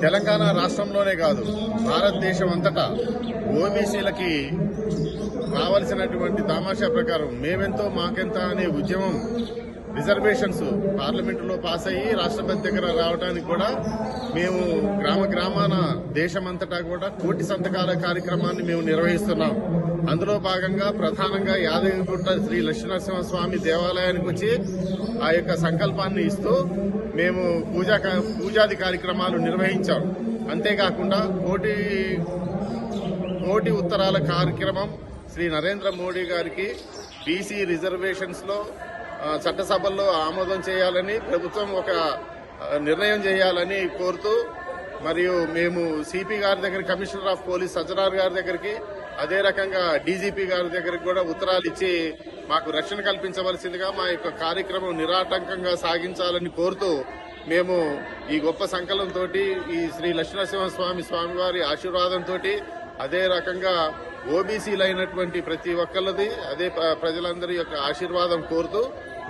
తెలంగాణ రాష్ట్రంలోనే కాదు భారతదేశం అంతటా ఓబీసీలకి రావాల్సినటువంటి దామాషా ప్రకారం మేమెంతో మాకెంత అనే ఉద్యమం రిజర్వేషన్స్ పార్లమెంటులో పాస్ అయ్యి రాష్ట్రపతి దగ్గర రావడానికి కూడా మేము గ్రామ గ్రామాన దేశమంతటా కూడా కోటి సంతకాల కార్యక్రమాన్ని మేము నిర్వహిస్తున్నాం. అందులో భాగంగా ప్రధానంగా యాదగిరిగుట్ట శ్రీ లక్ష్మీనరసింహస్వామి దేవాలయానికి వచ్చి ఆ యొక్క సంకల్పాన్ని ఇస్తూ మేము పూజా కా- పూజాది కార్యక్రమాలు నిర్వహించాం. అంతేకాకుండా కోటి కోటి ఉత్తరాల కార్యక్రమం శ్రీ నరేంద్ర మోడీ గారికి బీసీ రిజర్వేషన్స్లో చట్టసభల్లో ఆమోదం చేయాలని ప్రభుత్వం ఒక నిర్ణయం చేయాలని కోరుతూ మరియు మేము సిపి గారి దగ్గర కమిషనర్ ఆఫ్ పోలీస్ సజ్జనార్ గారి దగ్గరికి అదే రకంగా డీజీపీ గారి దగ్గరికి కూడా ఉత్తరాలు ఇచ్చి మాకు రక్షణ కల్పించవలసిందిగా మా యొక్క కార్యక్రమం నిరాటంకంగా సాగించాలని కోరుతూ మేము ఈ గొప్ప సంకల్పంతో ఈ శ్రీ లక్ష్మీనరసింహస్వామి స్వామివారి ఆశీర్వాదంతో అదే రకంగా ఓబీసీలైనటువంటి ప్రతి ఒక్కరిది అదే ప- ప్రజలందరి యొక్క ఆశీర్వాదం కోరుతూ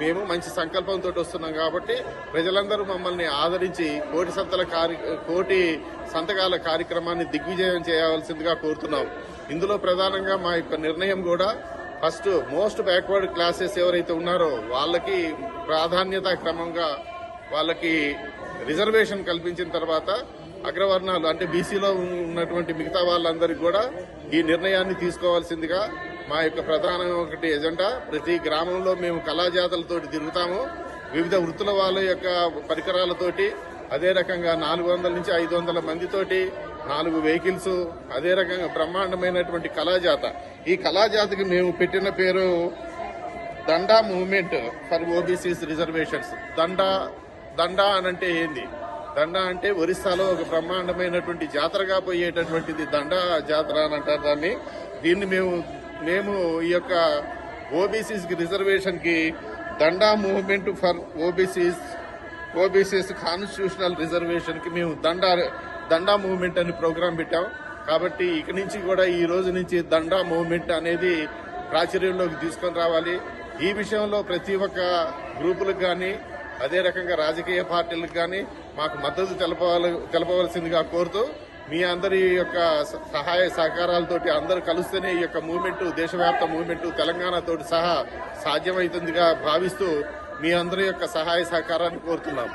మేము మంచి సంకల్పంతో వస్తున్నాం కాబట్టి ప్రజలందరూ మమ్మల్ని ఆదరించి కోటి సంతల కార్య కోటి సంతకాల కార్యక్రమాన్ని దిగ్విజయం చేయవలసిందిగా కోరుతున్నాం. ఇందులో ప్రధానంగా మా యొక్క నిర్ణయం కూడా ఫస్ట్ మోస్ట్ బ్యాక్వర్డ్ క్లాసెస్ ఎవరైతే ఉన్నారో వాళ్ళకి ప్రాధాన్యత క్రమంగా వాళ్ళకి రిజర్వేషన్ కల్పించిన తర్వాత అగ్రవర్ణాలు అంటే బీసీలో ఉన్నటువంటి మిగతా వాళ్ళందరికీ కూడా ఈ నిర్ణయాన్ని తీసుకోవాల్సిందిగా మా యొక్క ప్రధాన ఒకటి ఎజెండా. ప్రతి గ్రామంలో మేము కళాజాతలతోటి తిరుగుతాము. వివిధ వృత్తుల వాళ్ళ యొక్క పరికరాలతోటి అదే రకంగా నాలుగు వందల నుంచి ఐదు వందల మందితోటి నాలుగు వెహికల్స్ అదే రకంగా బ్రహ్మాండమైనటువంటి కళాజాత. ఈ కళాజాతకి మేము పెట్టిన పేరు Danda movement for OBCs reservations. Danda Danda అనంటే ఏంది? దండా అంటే ఒరిస్సాలో ఒక బ్రహ్మాండమైనటువంటి జాతరగా పోయేటటువంటిది దండా జాతర అని అంటారు దాన్ని. దీన్ని మేము మేము ఈ యొక్క ఓబీసీస్ రిజర్వేషన్కి రిజర్వేషన్కి దండా movement for OBCs OBCs constitutional రిజర్వేషన్కి మేము దండా దండా మూవ్మెంట్ అని ప్రోగ్రాం పెట్టాం. కాబట్టి ఇక నుంచి కూడా ఈ రోజు నుంచి దండా మూవ్మెంట్ అనేది ప్రాచుర్యంలోకి తీసుకొని రావాలి. ఈ విషయంలో ప్రతి ఒక్క గ్రూపులకు కానీ అదే రకంగా రాజకీయ పార్టీలకు కానీ మాకు మద్దతు తెలపాలి తెలపవలసిందిగా కోరుతూ మీ అందరి యొక్క సహాయ సహకారాలతోటి అందరూ కలిస్తేనే ఈ యొక్క మూవ్మెంట్ దేశవ్యాప్త మూవ్మెంట్ తెలంగాణతోటి సహా సాధ్యమవుతుందిగా భావిస్తూ మీ అందరి యొక్క సహాయ సహకారాన్ని కోరుతున్నాం.